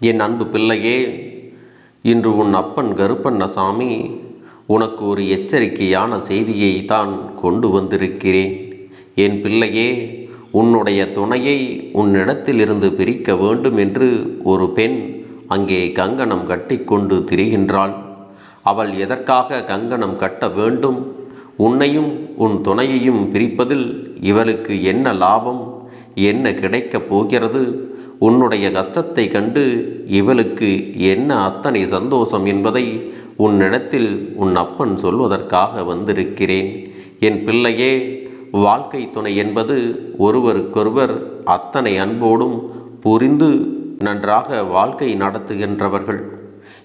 என் அன்பு பிள்ளையே இன்று உன் அப்பன் கருப்பண்ணசாமி உனக்கு ஒரு எச்சரிக்கையான செய்தியை தான் கொண்டு வந்திருக்கிறேன். என் பிள்ளையே உன்னுடைய துணையை உன்னிடத்திலிருந்து பிரிக்க வேண்டும் என்று ஒரு பெண் அங்கே கங்கணம் கட்டிக்கொண்டு திரிகின்றாள். அவள் எதற்காக கங்கணம் கட்ட வேண்டும்? உன்னையும் உன் துணையையும் பிரிப்பதில் இவளுக்கு என்ன லாபம்? என்ன கிடைக்கப் போகிறது? உன்னுடைய கஷ்டத்தை கண்டு இவளுக்கு என்ன அத்தனை சந்தோஷம் என்பதை உன்னிடத்தில் உன் அப்பன் சொல்வதற்காக வந்திருக்கிறேன். என் பிள்ளையே வாழ்க்கை துணை என்பது ஒருவருக்கொருவர் அத்தனை அன்போடும் புரிந்து நன்றாக வாழ்க்கை நடத்துகின்றவர்கள்.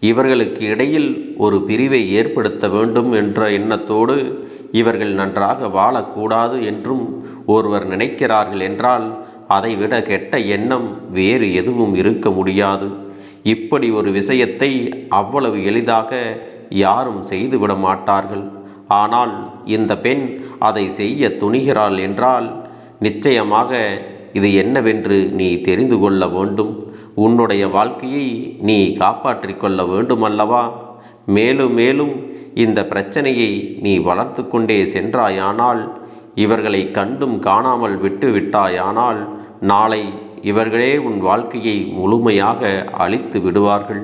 இவர்களுக்கு இடையில் ஒரு பிரிவை ஏற்படுத்த வேண்டும் என்ற எண்ணத்தோடு இவர்கள் நன்றாக வாழக்கூடாது என்றும் ஒருவர் நினைக்கிறார்கள் என்றால் அதைவிட கெட்ட எண்ணம் வேறு எதுவும் இருக்க முடியாது. இப்படி ஒரு விஷயத்தை அவ்வளவு எளிதாக யாரும் செய்துவிட மாட்டார்கள். ஆனால் இந்த பெண் அதை செய்ய துணிகிறாள் என்றால் நிச்சயமாக இது என்னவென்று நீ தெரிந்து கொள்ள வேண்டும். உன்னுடைய வாழ்க்கையை நீ காப்பாற்றிக் கொள்ள வேண்டுமல்லவா? மேலும் மேலும் இந்த பிரச்சனையை நீ வளர்த்து கொண்டே சென்றாயானால் இவர்களை கண்டும் காணாமல் விட்டு விட்டாயானால் நாளை இவர்களே உன் வாழ்க்கையை முழுமையாக அழித்து விடுவார்கள்.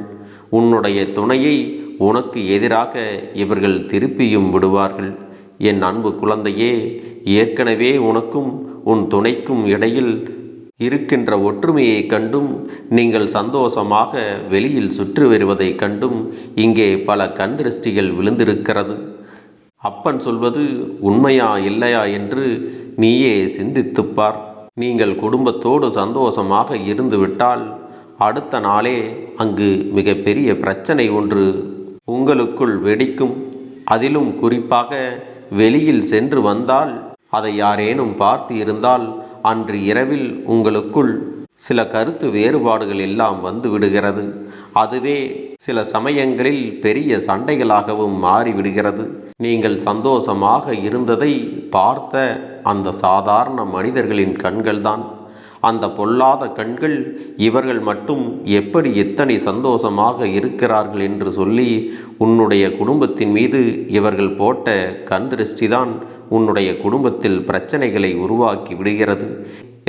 உன்னுடைய துணையை உனக்கு எதிராக இவர்கள் திருப்பியும் விடுவார்கள். என் அன்பு குழந்தையே ஏற்கனவே உனக்கும் உன் துணைக்கும் இடையில் இருக்கின்ற ஒற்றுமையை கண்டும் நீங்கள் சந்தோஷமாக வெளியில் சுற்றி வருவதைக் கண்டும் இங்கே பல கண் திருஷ்டிகள் விழுந்திருக்கிறது. அப்பன் சொல்வது உண்மையா இல்லையா என்று நீயே சிந்தித்துப்பார் நீங்கள் குடும்பத்தோடு சந்தோஷமாக இருந்துவிட்டால் அடுத்த நாளே அங்கு மிகப்பெரிய பிரச்சனை ஒன்று உங்களுக்குள் வெடிக்கும். அதிலும் குறிப்பாக வெளியில் சென்று வந்தால் அதை யாரேனும் பார்த்து இருந்தால் அன்று இரவில் உங்களுக்குள் சில கருத்து வேறுபாடுகள் எல்லாம் வந்து விடுகிறது. அதுவே சில சமயங்களில் பெரிய சண்டைகளாகவும் மாறிவிடுகிறது. நீங்கள் சந்தோஷமாக இருந்ததை பார்த்த அந்த சாதாரண மனிதர்களின் கண்கள்தான். அந்த பொல்லாத கண்கள் இவர்கள் மட்டும் எப்படி எத்தனை சந்தோஷமாக இருக்கிறார்கள் என்று சொல்லி உன்னுடைய குடும்பத்தின் மீது இவர்கள் போட்ட கண் திருஷ்டிதான் உன்னுடைய குடும்பத்தில் பிரச்சனைகளை உருவாக்கி விடுகிறது.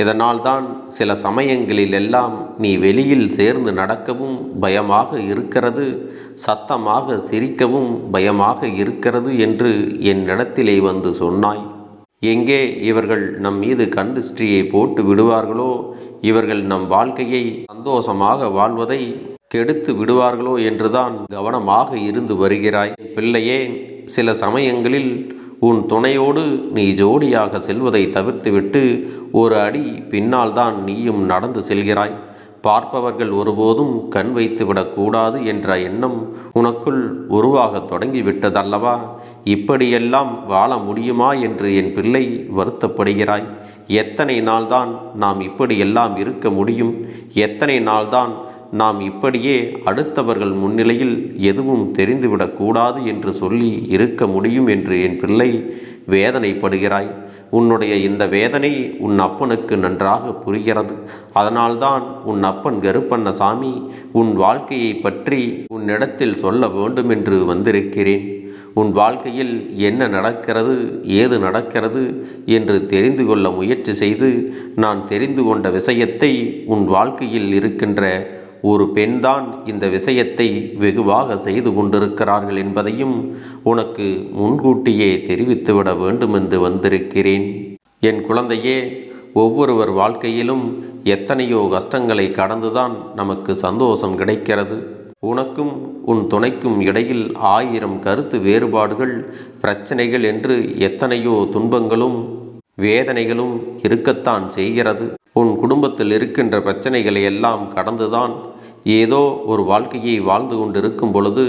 இதனால்தான் சில சமயங்களில் எல்லாம் நீ வெளியில் சேர்ந்து நடக்கவும் பயமாக இருக்கிறது சத்தமாக சிரிக்கவும் பயமாக இருக்கிறது என்று என்னிடத்திலே வந்து சொன்னாய். எங்கே இவர்கள் நம் மீது கண் திருஷ்டியை போட்டு விடுவார்களோ? இவர்கள் நம் வாழ்க்கையை சந்தோஷமாக வாழ்வதை கெடுத்து விடுவார்களோ என்றுதான் கவனமாக இருந்து வருகிறாய். பிள்ளையே சில சமயங்களில் உன் துணையோடு நீ ஜோடியாக செல்வதை தவிர்த்துவிட்டு ஒரு அடி பின்னால் தான் நீயும் நடந்து செல்கிறாய். பார்ப்பவர்கள் ஒருபோதும் கண் வைத்து விடக்கூடாது என்ற எண்ணம் உனக்குள் உருவாகத் தொடங்கிவிட்டதல்லவா? இப்படியெல்லாம் வாழ முடியுமா என்று என் பிள்ளை வருத்தப்படுகிறாய். எத்தனை நாள்தான் நாம் இப்படியெல்லாம் இருக்க முடியும்? எத்தனை நாள்தான் நாம் இப்படியே அடுத்தவர்கள் முன்னிலையில் எதுவும் தெரிந்துவிடக்கூடாது என்று சொல்லி இருக்க முடியும் என்று என் பிள்ளை வேதனைப்படுகிறாய். உன்னுடைய இந்த வேதனை உன் அப்பனுக்கு நன்றாக புரிகிறது. அதனால்தான் உன் அப்பன் கருப்பண்ணசாமி உன் வாழ்க்கையை பற்றி உன்னிடத்தில் சொல்ல வேண்டும் என்று வந்திருக்கிறேன். உன் வாழ்க்கையில் என்ன நடக்கிறது ஏது நடக்கிறது என்று தெரிந்து கொள்ள முயற்சி செய்து நான் தெரிந்து கொண்ட விஷயத்தை உன் வாழ்க்கையில் இருக்கின்ற ஒரு பெண்தான் இந்த விஷயத்தை வெகுவாக செய்து கொண்டிருக்கிறார்கள் என்பதையும் உனக்கு முன்கூட்டியே தெரிவித்துவிட வேண்டுமென்று வந்திருக்கிறேன். என் குழந்தையே ஒவ்வொருவர் வாழ்க்கையிலும் எத்தனையோ கஷ்டங்களை கடந்துதான் நமக்கு சந்தோஷம் கிடைக்கிறது. உனக்கும் உன் துணைக்கும் இடையில் ஆயிரம் கருத்து வேறுபாடுகள் பிரச்சனைகள் என்று எத்தனையோ துன்பங்களும் வேதனைகளும் இருக்கத்தான் செய்கிறது. உன் குடும்பத்தில் இருக்கின்ற பிரச்சனைகளை எல்லாம் கடந்துதான் ஏதோ ஒரு வாழ்க்கையை வாழ்ந்து கொண்டிருக்கும் பொழுது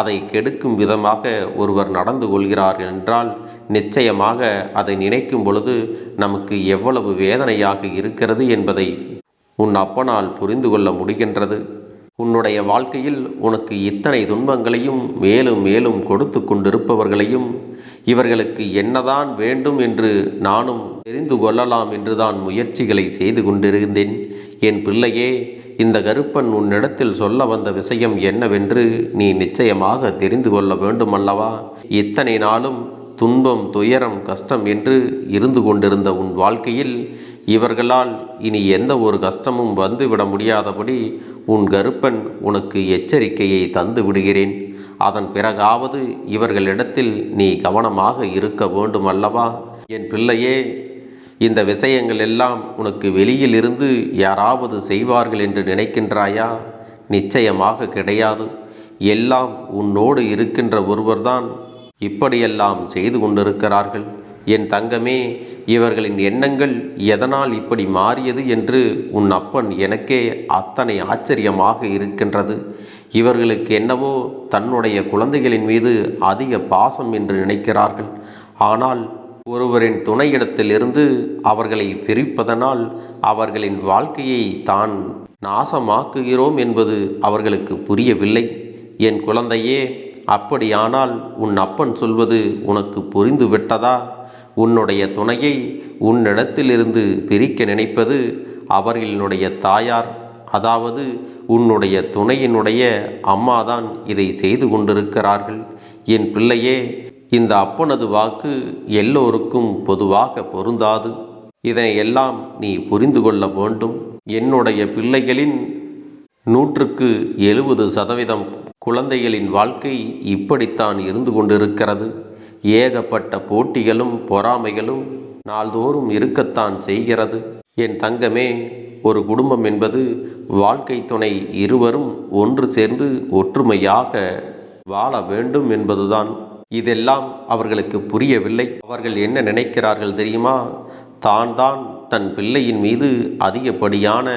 அதை கெடுக்கும் விதமாக ஒருவர் நடந்து கொள்கிறார் என்றால் நிச்சயமாக அதை நினைக்கும் பொழுது நமக்கு எவ்வளவு வேதனையாக இருக்கிறது என்பதை உன் அப்பனால் புரிந்து கொள்ள முடிகின்றது. உன்னுடைய வாழ்க்கையில் உனக்கு இத்தனை துன்பங்களையும் மேலும் மேலும் கொடுத்து கொண்டிருப்பவர்களையும் இவர்களுக்கு என்னதான் வேண்டும் என்று நானும் தெரிந்து கொள்ளலாம் என்றுதான் முயற்சிகளை செய்து கொண்டிருந்தேன். என் பிள்ளையே இந்த கருப்பன் உன்னிடத்தில் சொல்ல வந்த விஷயம் என்னவென்று நீ நிச்சயமாக தெரிந்து கொள்ள வேண்டுமல்லவா? இத்தனை நாளும் துன்பம் துயரம் கஷ்டம் என்று இருந்து கொண்டிருந்த உன் வாழ்க்கையில் இவர்களால் இனி எந்த ஒரு கஷ்டமும் வந்துவிட முடியாதபடி உன் கருப்பன் உனக்கு எச்சரிக்கையை தந்து விடுகிறேன். அதன் பிறகாவது இவர்களிடத்தில் நீ கவனமாக இருக்க வேண்டும் அல்லவா என் பிள்ளையே இந்த விஷயங்கள் எல்லாம் உனக்கு வெளியில் இருந்து யாராவது செய்வார்கள் என்று நினைக்கின்றாயா? நிச்சயமாக கிடையாது. எல்லாம் உன்னோடு இருக்கின்ற ஒருவர்தான் இப்படியெல்லாம் செய்து கொண்டிருக்கிறார்கள். என் தங்கமே இவர்களின் எண்ணங்கள் எதனால் இப்படி மாறியது என்று உன் அப்பன் எனக்கே அத்தனை ஆச்சரியமாக இருக்கின்றது. இவர்களுக்கு என்னவோ தன்னுடைய குழந்தைகளின் மீது அதிக பாசம் என்று நினைக்கிறார்கள். ஆனால் ஒருவரின் துணையிடத்திலிருந்து அவர்களை பிரிப்பதனால் அவர்களின் வாழ்க்கையை தான் நாசமாக்குகிறோம் என்பது அவர்களுக்கு புரியவில்லை. என் குழந்தையே அப்படியானால் உன் அப்பன் சொல்வது உனக்கு புரிந்து விட்டதா? உன்னுடைய துணையை உன்னிடத்திலிருந்து பிரிக்க நினைப்பது அவர்களினுடைய தாயார் அதாவது உன்னுடைய துணையினுடைய அம்மாதான் இதை செய்து கொண்டிருக்கிறார்கள். என் பிள்ளையே இந்த அப்பனது வாக்கு எல்லோருக்கும் பொதுவாக பொருந்தாது. இதனை எல்லாம் நீ புரிந்து கொள்ள வேண்டும். என்னுடைய பிள்ளைகளின் நூற்றுக்கு எழுபது சதவீதம் குழந்தைகளின் வாழ்க்கை இப்படித்தான் இருந்து கொண்டிருக்கிறது. ஏகப்பட்ட போட்டிகளும் பொறாமைகளும் நாள்தோறும் இருக்கத்தான் செய்கிறது. என் தங்கமே ஒரு குடும்பம் என்பது வாழ்க்கை துணை இருவரும் ஒன்று சேர்ந்து ஒற்றுமையாக வாழ வேண்டும் என்பதுதான். இதெல்லாம் அவர்களுக்கு புரியவில்லை. அவர்கள் என்ன நினைக்கிறார்கள் தெரியுமா? தான் தான் தன் பிள்ளையின் மீது அதிகப்படியான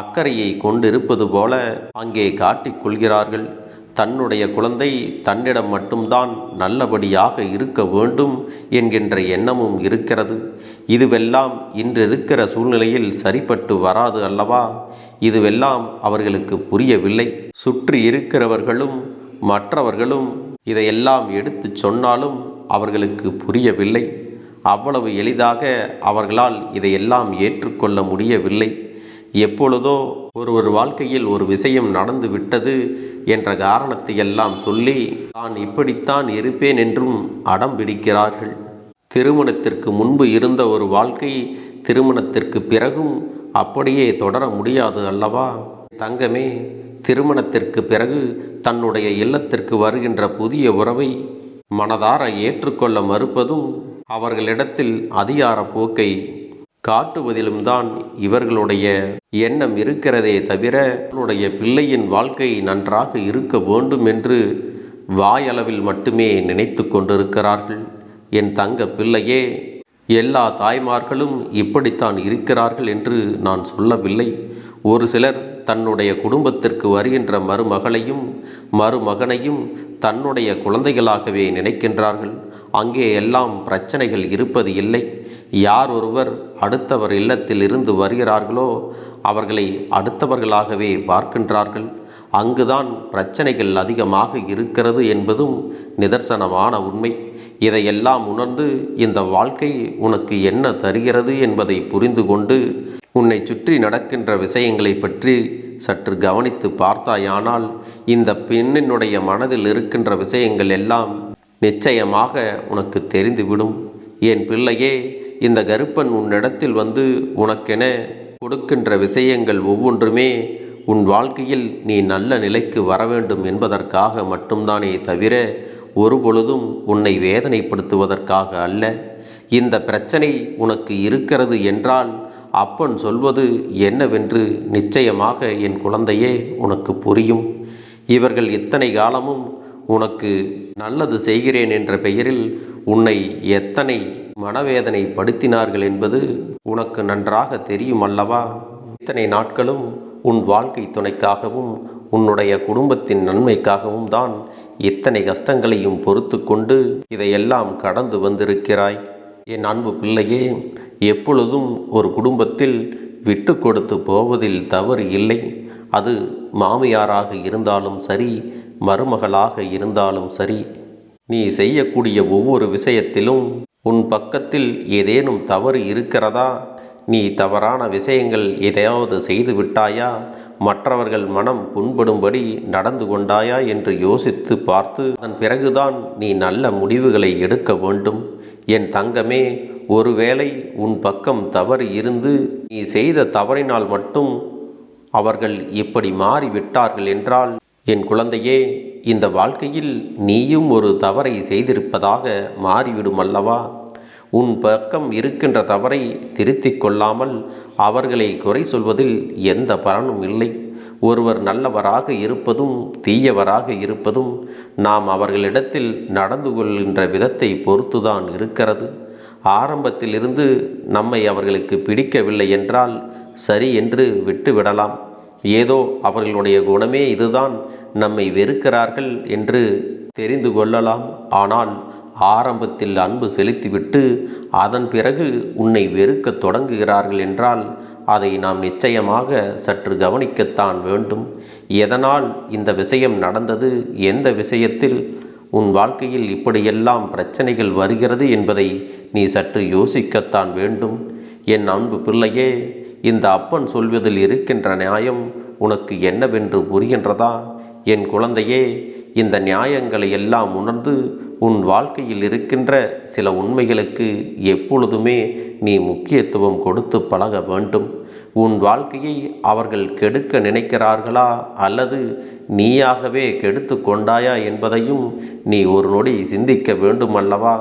அக்கறையை கொண்டிருப்பது போல அங்கே காட்டிக் கொள்கிறார்கள். தன்னுடைய குழந்தை தன்னிடம் மட்டும்தான் நல்லபடியாக இருக்க வேண்டும் என்கின்ற எண்ணமும் இருக்கிறது. இதுவெல்லாம் இன்று இருக்கிற சூழ்நிலையில் சரிப்பட்டு வராது அல்லவா? இதுவெல்லாம் அவர்களுக்கு புரியவில்லை. சுற்றி இருக்கிறவர்களும் மற்றவர்களும் இதையெல்லாம் எடுத்துச் சொன்னாலும் அவர்களுக்கு புரியவில்லை. அவ்வளவு எளிதாக அவர்களால் இதையெல்லாம் ஏற்றுக்கொள்ள முடியவில்லை. எப்பொழுதோ ஒருவர் வாழ்க்கையில் ஒரு விஷயம் நடந்து விட்டது என்ற காரணத்தை எல்லாம் சொல்லி தான் இப்படித்தான் இருப்பேன் என்றும் அடம் பிடிக்கிறார்கள். திருமணத்திற்கு முன்பு இருந்த ஒரு வாழ்க்கை திருமணத்திற்கு பிறகும் அப்படியே தொடர முடியாது அல்லவா? தங்கமே திருமணத்திற்கு பிறகு தன்னுடைய இல்லத்திற்கு வருகின்ற புதிய உறவை மனதார ஏற்றுக்கொள்ள மறுப்பதும் அவர்களிடத்தில் அதிகார போக்கை காட்டுவதிலும் தான் இவர்களுடைய எண்ணம் இருக்கிறதே தவிர தன்னுடைய பிள்ளையின் வாழ்க்கை நன்றாக இருக்க வேண்டும் என்று வாயளவில் மட்டுமே நினைத்து கொண்டிருக்கிறார்கள். என் தங்க பிள்ளையே எல்லா தாய்மார்களும் இப்படித்தான் இருக்கிறார்கள் என்று நான் சொல்லவில்லை. ஒரு சிலர் தன்னுடைய குடும்பத்திற்கு வருகின்ற மருமகளையும் மருமகனையும் தன்னுடைய குழந்தைகளாகவே நினைக்கின்றார்கள். அங்கே எல்லாம் பிரச்சனைகள் இருப்பது இல்லை. யார் ஒருவர் அடுத்தவர் இல்லத்தில் இருந்து வருகிறார்களோ அவர்களை அடுத்தவர்களாகவே பார்க்கின்றார்கள். அங்குதான் பிரச்சனைகள் அதிகமாக இருக்கிறது என்பதும் நிதர்சனமான உண்மை. இதையெல்லாம் உணர்ந்து இந்த வாழ்க்கை உனக்கு என்ன தருகிறது என்பதை புரிந்து கொண்டு உன்னை சுற்றி நடக்கின்ற விஷயங்களை பற்றி சற்று கவனித்து பார்த்தாயானால் இந்த பெண்ணினுடைய மனதில் இருக்கின்ற விஷயங்கள் எல்லாம் நிச்சயமாக உனக்கு தெரிந்துவிடும். என் பிள்ளையே இந்த கருப்பன் உன்னிடத்தில் வந்து உனக்கென கொடுக்கின்ற விஷயங்கள் ஒவ்வொன்றுமே உன் வாழ்க்கையில் நீ நல்ல நிலைக்கு வர வேண்டும் என்பதற்காக மட்டும்தானே தவிர ஒருபொழுதும் உன்னை வேதனைப்படுத்துவதற்காக அல்ல. இந்த பிரச்சனை உனக்கு இருக்கிறது என்றால் அப்பன் சொல்வது என்னவென்று நிச்சயமாக என் குழந்தையே உனக்கு புரியும். இவர்கள் இத்தனை காலமும் உனக்கு நல்லது செய்கிறேன் என்ற பெயரில் உன்னை எத்தனை மனவேதனை படுத்தினார்கள் என்பது உனக்கு நன்றாக தெரியும் அல்லவா? இத்தனை நாட்களும் உன் வாழ்க்கை துணைக்காகவும் உன்னுடைய குடும்பத்தின் நன்மைக்காகவும் தான் இத்தனை கஷ்டங்களையும் பொறுத்து கொண்டு இதையெல்லாம் கடந்து வந்திருக்கிறாய். என் அன்பு பிள்ளையே எப்பொழுதும் ஒரு குடும்பத்தில் விட்டு கொடுத்து போவதில் தவறு இல்லை. அது மாமியாராக இருந்தாலும் சரி மருமகளாக இருந்தாலும் சரி. நீ செய்யக்கூடிய ஒவ்வொரு விஷயத்திலும் உன் பக்கத்தில் ஏதேனும் தவறு இருக்கிறதா? நீ தவறான விஷயங்கள் எதையாவது செய்து விட்டாயா? மற்றவர்கள் மனம் புண்படும்படி நடந்து கொண்டாயா என்று யோசித்து பார்த்து அதன் பிறகுதான் நீ நல்ல முடிவுகளை எடுக்க வேண்டும். என் தங்கமே ஒருவேளை உன் பக்கம் தவறு இருந்து நீ செய்த தவறினால் மட்டும் அவர்கள் இப்படி மாறிவிட்டார்கள் என்றால் என் குழந்தையே இந்த வாழ்க்கையில் நீயும் ஒரு தவறை செய்திருப்பதாக மாறிவிடும் அல்லவா உன் பக்கம் இருக்கின்ற தவறை திருத்திக் கொள்ளாமல் அவர்களை குறை சொல்வதில் எந்த பலனும் இல்லை. ஒருவர் நல்லவராக இருப்பதும் தீயவராக இருப்பதும் நாம் அவர்களிடத்தில் நடந்து கொள்கின்ற விதத்தை பொறுத்துதான் இருக்கிறது. ஆரம்பத்திலிருந்து நம்மை அவர்களுக்கு பிடிக்கவில்லை என்றால் சரி என்று விட்டுவிடலாம். ஏதோ அவர்களுடைய குணமே இதுதான். நம்மை வெறுக்கிறார்கள் என்று தெரிந்து கொள்ளலாம். ஆனால் ஆரம்பத்தில் அன்பு செலுத்திவிட்டு அதன் பிறகு உன்னை வெறுக்கத் தொடங்குகிறார்கள் என்றால் அதை நாம் நிச்சயமாக சற்று கவனிக்கத்தான் வேண்டும். எதனால் இந்த விஷயம் நடந்தது? எந்த விஷயத்தில்? உன் வாழ்க்கையில் இப்படியெல்லாம் பிரச்சனைகள் வருகிறது என்பதை நீ சற்று யோசிக்கத்தான் வேண்டும். என் அன்பு பிள்ளையே இந்த அப்பன் சொல்வதில் இருக்கின்ற நியாயம் உனக்கு என்னவென்று புரிகின்றதா? என் குழந்தையே இந்த நியாயங்களை எல்லாம் உணர்ந்து உன் வாழ்க்கையில் இருக்கின்ற சில உண்மைகளுக்கு எப்பொழுதுமே நீ முக்கியத்துவம் கொடுத்து பழக வேண்டும். உன் வாழ்க்கையை அவர்கள் கெடுக்க நினைக்கிறார்களா? அல்லது நீயாகவே கெடுத்து கொண்டாயா என்பதையும் நீ ஒரு நொடி சிந்திக்க வேண்டுமல்லவா?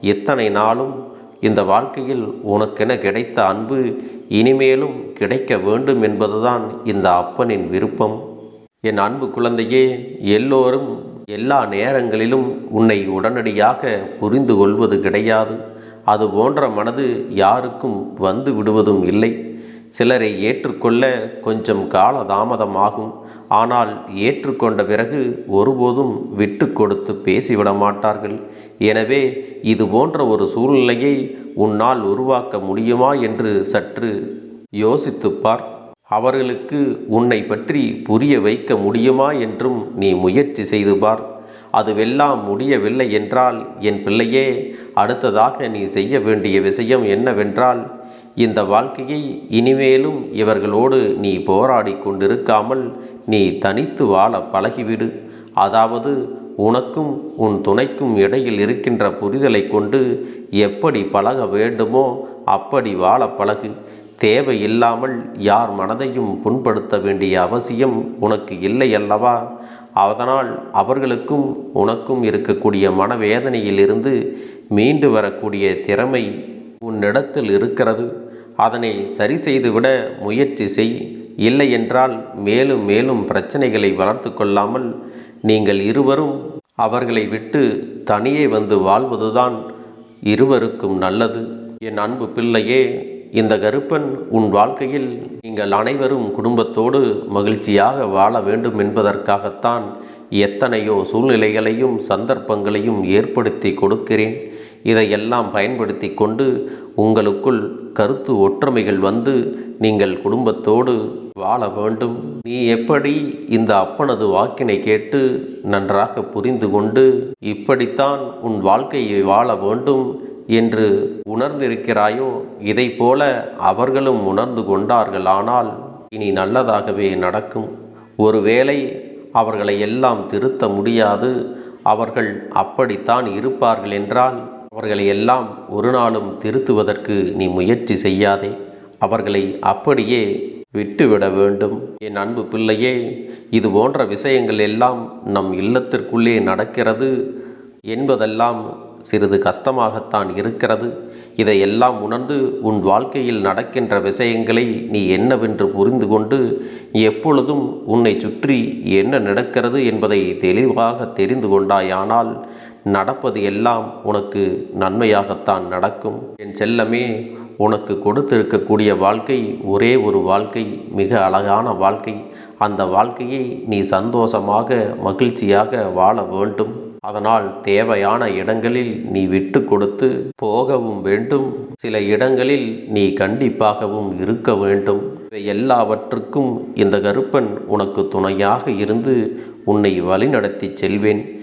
இத்தனை நாளும் இந்த வாழ்க்கையில் உனக்கென கிடைத்த அன்பு இனிமேலும் கிடைக்க வேண்டும் என்பதுதான் இந்த அப்பனின் விருப்பம். என் அன்பு குழந்தையே எல்லோரும் எல்லா நேரங்களிலும் உன்னை உடனடியாக புரிந்து கொள்வது கிடையாது. அது போன்ற மனது யாருக்கும் வந்து விடுவதும் இல்லை. சிலரை ஏற்றுக்கொள்ள கொஞ்சம் கால தாமதமாகும் ஆனால் ஏற்றுக்கொண்ட பிறகு ஒருபோதும் விட்டு கொடுத்து பேசிவிட மாட்டார்கள் எனவே இது போன்ற ஒரு சூழ்நிலையை உன்னால் உருவாக்க முடியுமா என்று சற்று யோசித்துப்பார் அவர்களுக்கு உன்னை பற்றி புரிய வைக்க முடியுமா என்றும் நீ முயற்சி செய்து பார். அதுவெல்லாம் முடியவில்லை என்றால் என் பிள்ளையே அடுத்ததாக நீ செய்ய வேண்டிய விஷயம் என்னவென்றால் இந்த வாழ்க்கையை இனிமேலும் இவர்களோடு நீ போராடி கொண்டிருக்காமல் நீ தனித்து வாழ பழகிவிடு. அதாவது உனக்கும் உன் துணைக்கும் இடையில் இருக்கின்ற புரிதலை கொண்டு எப்படி பழக வேண்டுமோ அப்படி வாழ பழகு. தேவையில்லாமல் யார் மனதையும் புண்படுத்த வேண்டிய அவசியம் உனக்கு இல்லை அல்லவா? அதனால் அவர்களுக்கும் உனக்கும் இருக்கக்கூடிய மனவேதனையிலிருந்து மீண்டு வரக்கூடிய திறமை உன்னிடத்தில் இருக்கிறது. அதனை சரி செய்துவிட முயற்சி செய். இல்லை என்றால் மேலும் மேலும் பிரச்சனைகளை வளர்த்து கொள்ளாமல் நீங்கள் இருவரும் அவர்களை விட்டு தனியே வந்து வாழ்வதுதான் இருவருக்கும் நல்லது. என் அன்பு பிள்ளையே இந்த கருப்பன் உன் வாழ்க்கையில் நீங்கள் அனைவரும் குடும்பத்தோடு மகிழ்ச்சியாக வாழ வேண்டும் என்பதற்காகத்தான் எத்தனையோ சூழ்நிலைகளையும் சந்தர்ப்பங்களையும் ஏற்படுத்தி கொடுக்கிறேன். இதையெல்லாம் பயன்படுத்தி கொண்டு உங்களுக்குள் கருத்து ஒற்றுமைகள் வந்து நீங்கள் குடும்பத்தோடு வாழ வேண்டும். நீ எப்படி இந்த அப்பனது வாக்கினை கேட்டு நன்றாக புரிந்து கொண்டு இப்படித்தான் உன் வாழ்க்கையை வாழ வேண்டும் என்று உணர்ந்திருக்கிறாயோ? இதை போல அவர்களும் உணர்ந்து கொண்டார்கள். ஆனால் இனி நல்லதாகவே நடக்கும். ஒருவேளை அவர்களை எல்லாம் திருத்த முடியாது. அவர்கள் அப்படித்தான் இருப்பார்கள் என்றால் அவர்களை எல்லாம் ஒரு நாளும் திருத்துவதற்கு நீ முயற்சி செய்யாதே. அவர்களை அப்படியே விட்டுவிட வேண்டும். என் அன்பு பிள்ளையே இது போன்ற விஷயங்கள் எல்லாம் நம் இல்லத்திற்குள்ளே நடக்கிறது என்பதெல்லாம் சிறிது கஷ்டமாகத்தான் இருக்கிறது. இதையெல்லாம் உணர்ந்து உன் வாழ்க்கையில் நடக்கின்ற விஷயங்களை நீ என்னவென்று புரிந்து கொண்டு எப்பொழுதும் உன்னை சுற்றி என்ன நடக்கிறது என்பதை தெளிவாக தெரிந்து கொண்டாயானால் நடப்பது எல்லாம் உனக்கு நன்மையாகத்தான் நடக்கும். என் செல்லமே உனக்கு கொடுத்திருக்கக்கூடிய வாழ்க்கை ஒரே ஒரு வாழ்க்கை மிக அழகான வாழ்க்கை. அந்த வாழ்க்கையை நீ சந்தோஷமாக மகிழ்ச்சியாக வாழ வேண்டும். அதனால் தேவையான இடங்களில் நீ விட்டு கொடுத்து போகவும் வேண்டும். சில இடங்களில் நீ கண்டிப்பாகவும் இருக்க வேண்டும். இவை எல்லாவற்றுக்கும் இந்த கருப்பன் உனக்கு துணையாக இருந்து உன்னை வழிநடத்தி செல்வேன்.